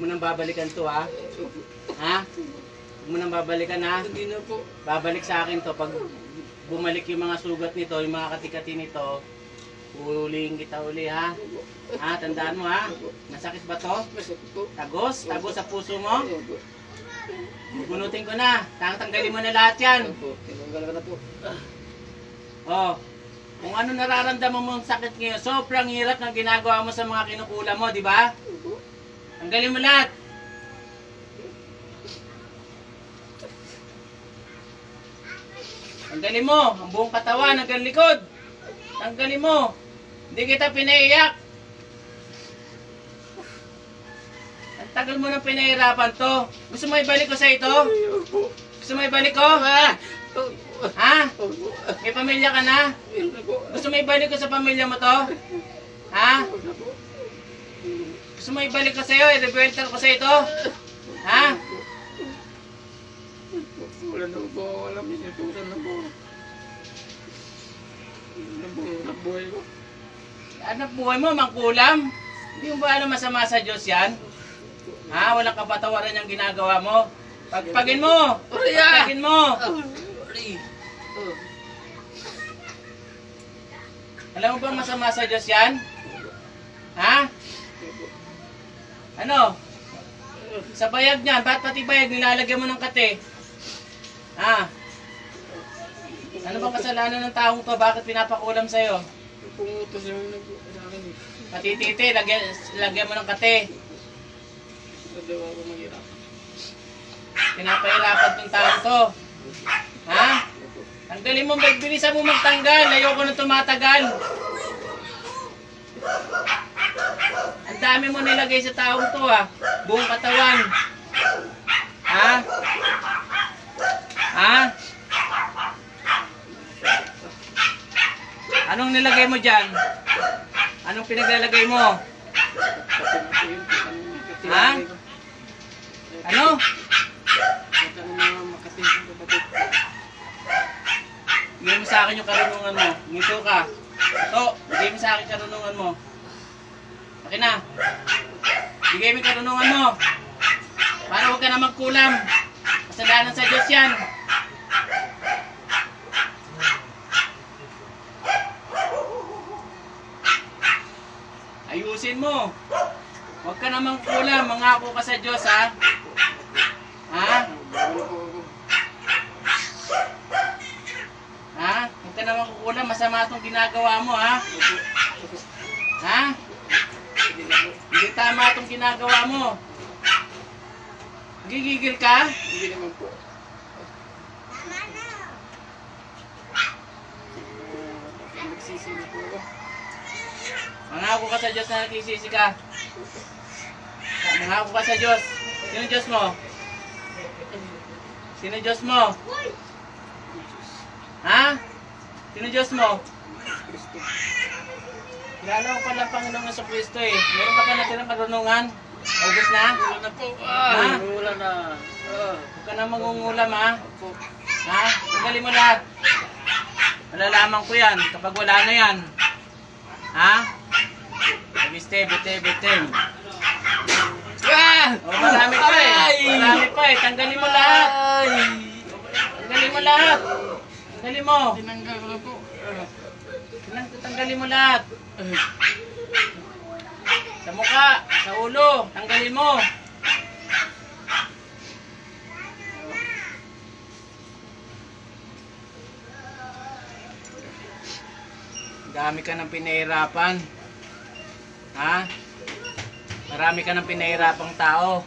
mo nang babalikan to ha. Ha? Huwag mo nang babalikan ha. Hindi na po. Babalik sa akin to. Pag bumalik yung mga sugat nito, yung mga katikati nito, uhulihin kita uli ha. Ha, tandaan mo ha. Masakit ba to? Masakit po. Tagos? Tagos sa puso mo? Bunutin ko na. Tang tanggalin mo na lahat yan. Tinanggal ka na po. Oh. Kung ano nararamdaman mong sakit ngayon, sobrang hirap ng ginagawa mo sa mga kinukula mo, di ba? Tanggalin mo lahat. Tanggalin mo ang buong katawan hanggang likod. Tanggalin mo. Hindi kita pinaiyak. Ang tagal mo nang pinahirapan to. Gusto mo ibalik ko sa ito? Gusto mo ibalik ko? Ha? Ha? May pamilya ka na? Gusto mo ibalik ko sa pamilya mo to? Ha? Gusto mo ibalik ko sa'yo? I-rebelter ko sa ito? Ha? Wala na po. Na po. Wala na po. Anak buhay ko. Anak buhay mo, mangkulam. Hindi mo ba alam masama sa Diyos yan? Ha? Walang kapatawaran yung ginagawa mo. Pagpagin mo! Ah! Pagpagin mo! Aray. Oh. Alam mo ba masama sa Diyos yan? Ha? Ano? Sa bayag niyan, ba't pati bayag nilalagyan mo ng kate? Ha? Ano bang kasalanan ng taong to? Bakit pinapakulam sa'yo? Pumutos yung nag akin eh. Patititi, lagyan, lagyan mo ng kate. Sa dawa ko mahirap. Pinapahirapan tong taong to. Ha? Tanggalin mo, bilisan mo magtanggal. Ayoko na tumatagal. Dami mo nilagay sa taong to ha. Buong katawan. Ha? Ha? Anong nilagay mo dyan? Anong pinaglalagay mo? Ha? Ano? Mo sa akin yung karunungan mo. Ngito ka. Ito, bigay mo sa akin karunungan mo. Akin na. Bigay mo karunungan mo. Para huwag ka na magkulam. Kasalanan sa Diyos yan. Ayusin mo. Huwag ka na magkulam. Mangako ka sa Diyos, ha? Ha? Ha? Huwag ka na magkukulam. Masama itong ginagawa mo, ha? Ha? Tama itong ginagawa mo. Gigigil ka? Hindi naman po. Nagsisisi po ako. Mangako ka sa Diyos na nagsisisi ka. Mangako ka sa Diyos. Sino Diyos mo? Sino Diyos mo? Ha? Sino Diyos mo? Kristo. Kilala ko pala ang Panginoong Yeso Kristo eh. Meron ka pa natirang karunungan? Ubus na? Wala na po. Ha? Ah, wala na. Ah, Huwag ka na mangungulam ha. opo. Ha? Tanggalin mo lahat. Malalaman ko yan kapag wala na yan. Ha? Biste, bite, bite. Ah! Oh, marami pa eh. Marami pa eh. Tanggalin mo lahat. Tanggalin mo lahat. Tanggalin mo. Tinanggal ko na po. Tanggalin mo lahat. Sa mukha, sa ulo. Tanggalin mo. Dami ka ng pinahirapan. Ha? Marami ka ng pinahirapang tao.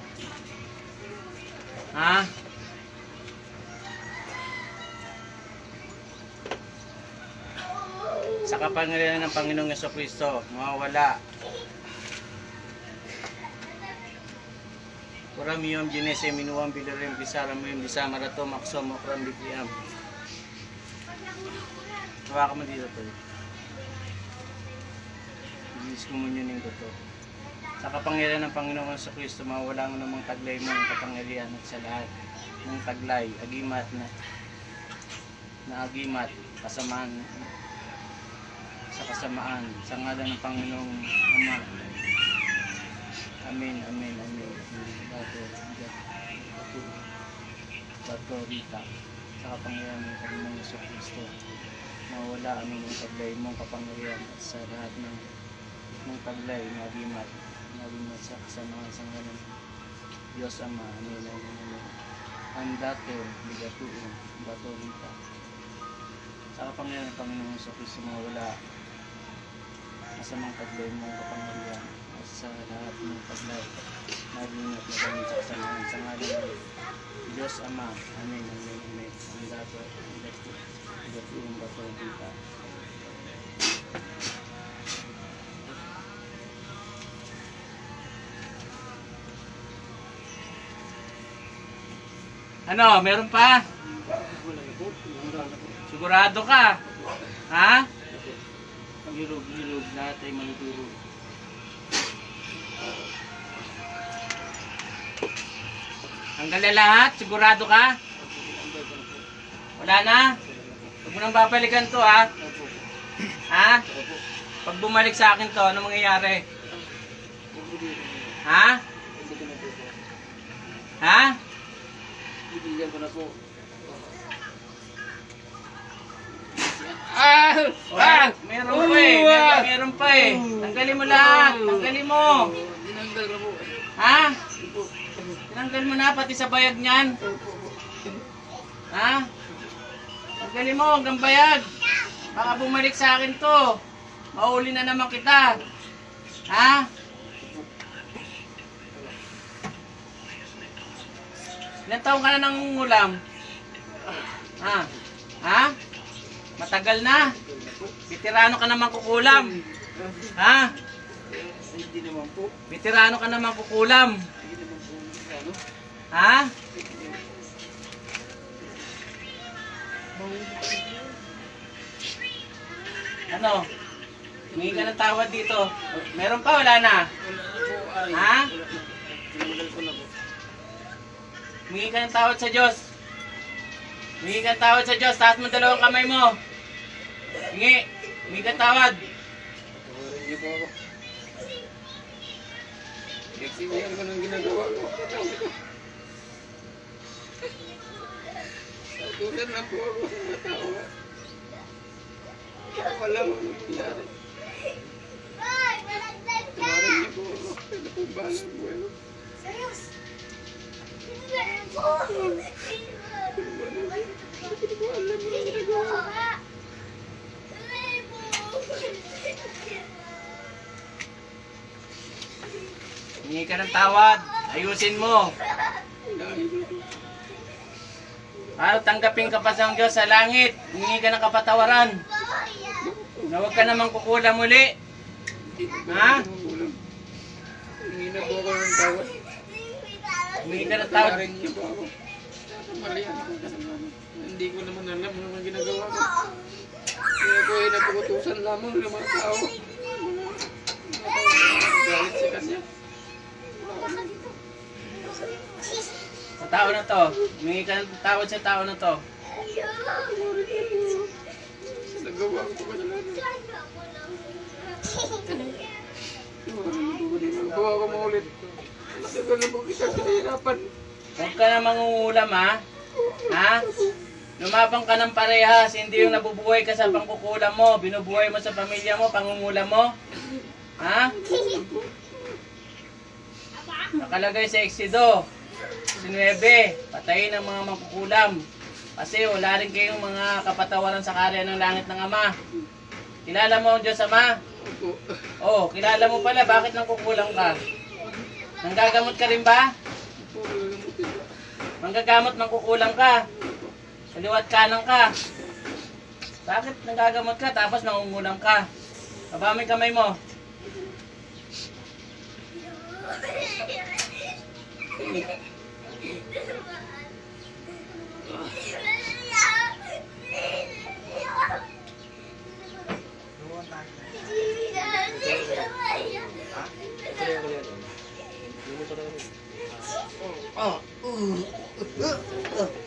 Ha? Sa kapangyarihan ng Panginoong Yeso Kristo, mawawala. Kuram iyong ginese minuang bilirim bisara mo yung bisama rato makso mo kuram bitiam. Hawakan mo dito to. Bilis ko mo yun ko to. Sa kapangyarihan ng Panginoong sa Kristo, mawala mo namang taglay mo ang kapangyarihan at sa lahat ng taglay, agimat na na agimat, kasamaan sa kasamaan, sa ngalan ng Panginoong Ama. Amen, amen, amen. Bato, Bato, Bato, Rita, sa kapangyarihan ng Panginoong Yeso Kristo. Mawala ang inyong taglay mong kapangyarihan at sa lahat ng ng taglay na agimat, na agimat sa kasamahan sa ngalan. Diyos Ama, Amen, Amen, Amen. Ang dato, bigatuon, bato, Rita. Sa kapangyarihan ng Panginoong Yeso Kristo, mawala masamang taglay mong kapangyarihan at sa lahat ng taglay nagingat na gamit sa kasamahan sa ngalan ng Diyos Ama. Amen, Amen, Amen. Ang dato, ang dato, ang dato, ang bato, Rita. Ano, meron pa? Sigurado ka? Ha? Maghirog-hirog, lahat ay mahihirog. Hanggang na lahat? Sigurado ka? Wala na? Huwag mo nang babalikan to ha? Ha? Pag bumalik sa akin to, ano mangyayari? Ha? Ha? Bibigyan ko na po. Ah! Ah! Meron pa eh. Meron, meron pa eh. Tanggalin mo lahat. Tanggalin mo. Tinanggal na po. Ha? Tinanggal mo na pati sa bayag niyan. Ha? Tanggalin mo hanggang bayag. Baka bumalik sa akin to. Mauli na naman kita. Ha? Ilan taong ka na nangungulam? Ha? Ha? Matagal na. Veterano ka naman kukulam. Ha? Hindi naman po. Veterano ka naman kukulam. Hindi naman po. Ha? Ano? Humingi ka ng tawad dito. Meron pa, wala na. Ha? Humingi ka ng tawad sa Diyos. Humingi ka ng tawad sa Diyos. Taas mo dalawang kamay mo. Hingi. Humingi ka ng tawad. Niyo po ako. Nagsisiyan ko ng ginagawa ko. Tulan lang po ako ng matawa. Wala mo nangyari. Tawarin niyo po ako. Ano po ba ang buwan? Hindi ko alam ang ginagawa ko. Humingi ka ng tawad. Ayusin mo. Para tanggapin ka pa sa Diyos sa langit. Humingi ka ng kapatawaran. Na huwag ka namang kukulam muli. Ha? Hindi na po ako ng tawad. Humingi ka ng tawad. Mali. Hindi ko naman alam ano ang ginagawa ko. Kaya ko ay napukutusan lamang ng mga tao. Galit sa kanya. Sa tao na to. Humingi ka ng tawad sa tao na to. Sa nagawa ko pa kasalanan. Magawa ko maulit. Matagal na po kita pinahirapan. Huwag ka na mangungulam ha. Ha? Lumabang ka ng parehas, hindi yung nabubuhay ka sa pangkukulam mo, binubuhay mo sa pamilya mo, pangungulam mo. Ha? Nakalagay sa Exido, 19, patayin ang mga mangkukulam. Kasi wala rin kayong mga kapatawaran sa karya ng langit ng Ama. Kilala mo ang Diyos Ama? Opo. Oh, kilala mo pala, bakit nang kukulam ka? Nanggagamot ka rin ba? Manggagamot nang kukulang ka. Kaliwat kanan ka. Bakit nanggagamot ka tapos nangungulam ka? Baba mo kamay mo. Oh. Oh. oh oh, oh, oh.